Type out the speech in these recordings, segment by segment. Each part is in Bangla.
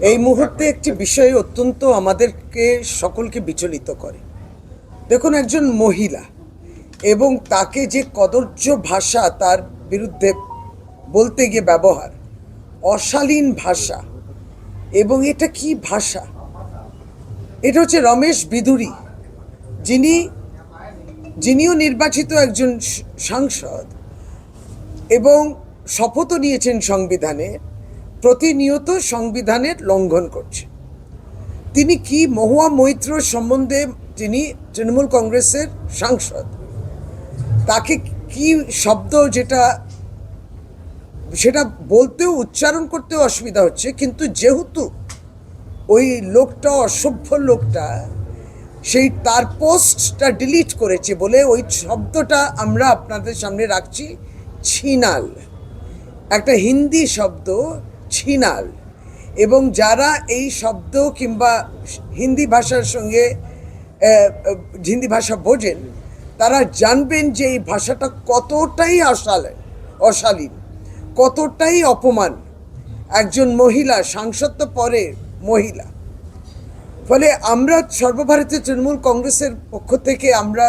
এই মুহূর্তে একটি বিষয় অত্যন্ত আমাদেরকে, সকলকে বিচলিত করে। দেখুন, একজন মহিলা এবং তাকে যে কদর্য ভাষা তার বিরুদ্ধে বলতে গিয়ে ব্যবহার, অশালীন ভাষা এবং এটা কি ভাষা? এটা হচ্ছে রমেশ বিদুরি, যিনি, যিনিও নির্বাচিত একজন সাংসদ এবং শপথও নিয়েছেন সংবিধানে, প্রতিনিয়ত সংবিধানের লঙ্ঘন করছে। তিনি কি মহুয়া মৈত্র সম্বন্ধে তিনি তৃণমূল কংগ্রেসের সাংসদ, তাকে কি শব্দ যেটা, সেটা বলতেও, উচ্চারণ করতেও অসুবিধা হচ্ছে, কিন্তু যেহেতু ওই লোকটা অসভ্য লোকটা, সেই তার পোস্টটা ডিলিট করেছে বলে ওই শব্দটা আমরা আপনাদের সামনে রাখছি, ছিনাল। একটা হিন্দি শব্দ, ছিনাল। এবং যারা এই শব্দ কিংবা হিন্দি ভাষার সঙ্গে হিন্দি ভাষা বোঝেন, তারা জানবেন যে এই ভাষাটা কতটাই অশালীন অশালীন, কতটাই অপমান। একজন মহিলা, সাংসদ তো পরে মহিলা। ফলে আমরা সর্বভারতীয় তৃণমূল কংগ্রেসের পক্ষ থেকে আমরা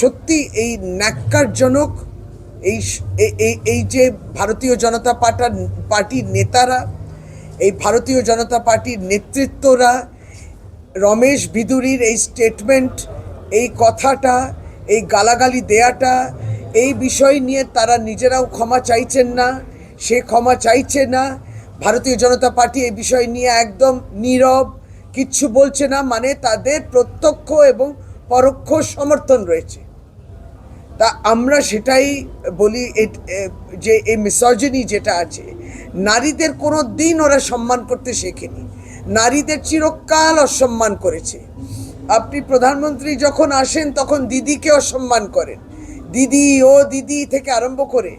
সত্যি এই ন্যাক্কারজনক এই এই- যে ভারতীয় জনতা পার্টার পার্টির নেতারা, এই ভারতীয় জনতা পার্টির নেতৃত্বরা, রমেশ বিদুরির এই স্টেটমেন্ট এই কথাটা, এই গালাগালি দেয়াটা, এই বিষয় নিয়ে তারা নিজেরাও ক্ষমা চাইছেন না, সে ক্ষমা চাইছে না। ভারতীয় জনতা পার্টি এই বিষয় নিয়ে একদম নীরব, কিচ্ছু বলছে না মানে তাদের প্রত্যক্ষ এবং পরোক্ষ সমর্থন রয়েছে। তা আমরা সেটাই বলি যে এই মিসর্জনী যেটা আছে, নারীদের কোনো দিন ওরা সম্মান করতে শেখেনি। নারীদের চিরকাল অসম্মান করেছে। আপনি প্রধানমন্ত্রী যখন আসেন, তখন দিদিকে অসম্মান করেন। দিদি, ও দিদি থেকে আরম্ভ করে,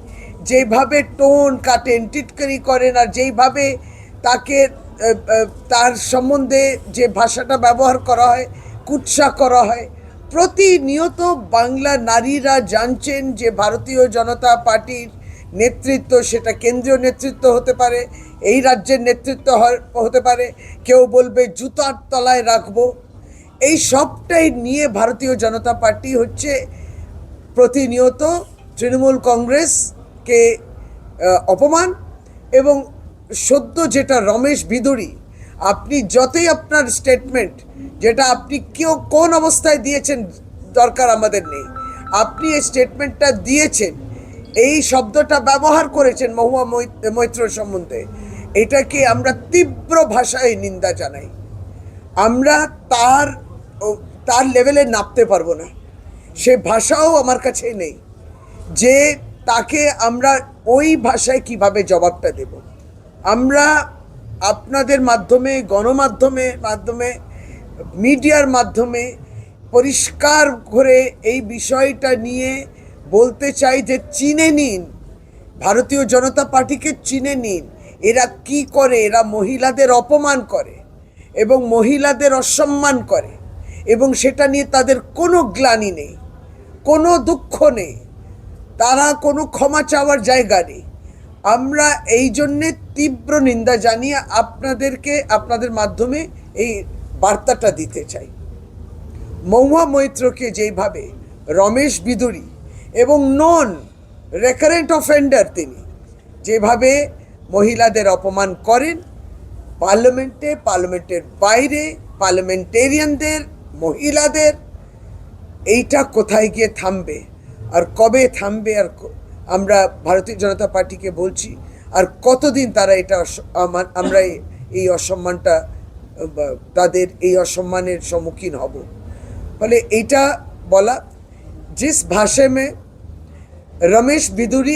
যেভাবে টোন কাটেন টিটকারি করেন, আর যেইভাবে তাকে তার সম্বন্ধে যে ভাষাটা ব্যবহার করা হয়, কুৎসা করা হয় প্রতিনিয়ত বাংলা নারীরা জানছেন যে ভারতীয় জনতা পার্টির নেতৃত্ব, সেটা কেন্দ্রীয় নেতৃত্ব হতে পারে, এই রাজ্যের নেতৃত্ব হতে পারে, কেউ বলবে জুতার তলায় রাখব। এই সবটাই নিয়ে ভারতীয় জনতা পার্টি হচ্ছে প্রতিনিয়ত তৃণমূল কংগ্রেসকে অপমান এবং সদ্য যেটা রমেশ বিদুরি আপনি যতই আপনার স্টেটমেন্ট যেটা আপনি কেউ কোন অবস্থায় দিয়েছেন, দরকার আমাদের নেই। আপনি এই স্টেটমেন্টটা দিয়েছেন, এই শব্দটা ব্যবহার করেছেন মহুয়া মৈত্র সম্বন্ধে, এটাকে আমরা তীব্র ভাষায় নিন্দা জানাই। আমরা তার তার লেভেলে নামতে পারব না। সে ভাষাও আমার কাছে নেই। যে তাকে আমরা ওই ভাষায় কীভাবে জবাবটা দেব? আমরা আপনাদের মাধ্যমে, গণমাধ্যমে, মাধ্যমে, মিডিয়ার মাধ্যমে পরিষ্কার করে এই বিষয়টা নিয়ে বলতে চাই যে চিনে নিন, ভারতীয় জনতা পার্টিকে চিনে নিন, এরা কি করে, এরা মহিলাদের অপমান করে এবং মহিলাদের অসম্মান করে এবং সেটা নিয়ে তাদের কোনো গ্লানি নেই, কোনো দুঃখ নেই, তারা কোনো ক্ষমা চাওয়ার জায়গা নেই। আমরা এই জন্যে তীব্র নিন্দা জানিয়ে আপনাদেরকে, আপনাদের মাধ্যমে এই বার্তাটা দিতে চাই। মহুয়া মৈত্রকে যেইভাবে রমেশ বিদুরি এবং নন রেকারেন্ট অফেন্ডার তিনি যেভাবে মহিলাদের অপমান করেন, পার্লামেন্টে, পার্লামেন্টের বাইরে, পার্লামেন্টেরিয়ানদের, মহিলাদের, এইটা কোথায় গিয়ে থামবে, আর কবে থামবে আর আমরা ভারতীয় জনতা পার্টিকে বলছি, আর কতদিন তারা এটা আমরা এই অসম্মানটা তাদের এই অসম্মানের সম্মুখীন হব। ফলে এইটা বলা, জিস ভাষেমে রমেশ বিদুরি